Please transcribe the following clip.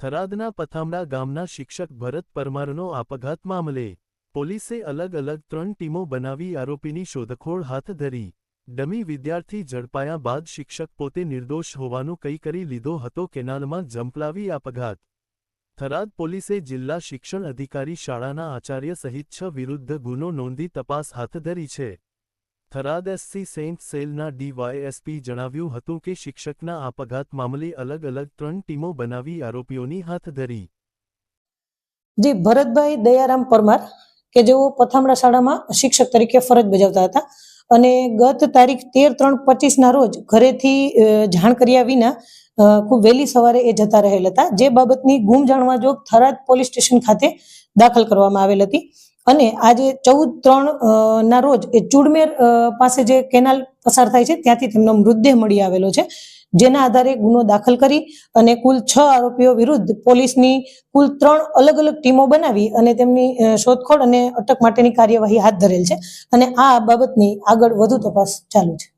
થરાદના પથામડા ગામના શિક્ષક ભરત પરમારનો આપઘાત મામલે પોલીસે અલગ અલગ ત્રણ ટીમો બનાવી આરોપીની શોધખોળ હાથ ધરી. ડમી વિદ્યાર્થી ઝડપાયા બાદ શિક્ષક પોતે નિર્દોષ હોવાનું કઈ કરી લીધો હતો કેનાલમાં ઝંપલાવી આપઘાત. થરાદ પોલીસે જિલ્લા શિક્ષણ અધિકારી શાળાના આચાર્ય સહિત છ વિરુદ્ધ ગુનો નોંધી તપાસ હાથ ધરી છે. થરાદ સેન્ટ સેલના ડીવાયએસપી જણાવ્યું હતું કે શિક્ષકના આપઘાત મામલે અલગ અલગ ત્રણ ટીમો બનાવી આરોપીઓની હાથ ધરી. જી, ભરતભાઈ દયારામ પરમાર, કે જેઓ પથામણા શાળામાં શિક્ષક તરીકે ફરજ બજાવતા હતા અને ગત તારીખ તેર ત્રણ પચીસના રોજ ઘરેથી જાણ કર્યા વિના ખૂબ વહેલી સવારે એ જતા રહેલ હતા. જે બાબતની ગુમ જાણવા જોગ થરાદ પોલીસ સ્ટેશન ખાતે દાખલ કરવામાં આવેલ હતી. અને આજે ચૌદ, ત્રણ ના રોજ એ ચુડમેર પાસે જે કેનાલ પસાર થાય છે, ત્યાંથી તેમનો મૃતદેહ મળી આવેલો છે. જેના આધારે ગુનો દાખલ કરી અને કુલ છ આરોપીઓ વિરુદ્ધ પોલીસની કુલ ત્રણ અલગ અલગ ટીમો બનાવી અને તેમની શોધખોળ અને અટક માટેની કાર્યવાહી હાથ ધરેલ છે. અને આ બાબતની આગળ વધુ તપાસ ચાલુ છે.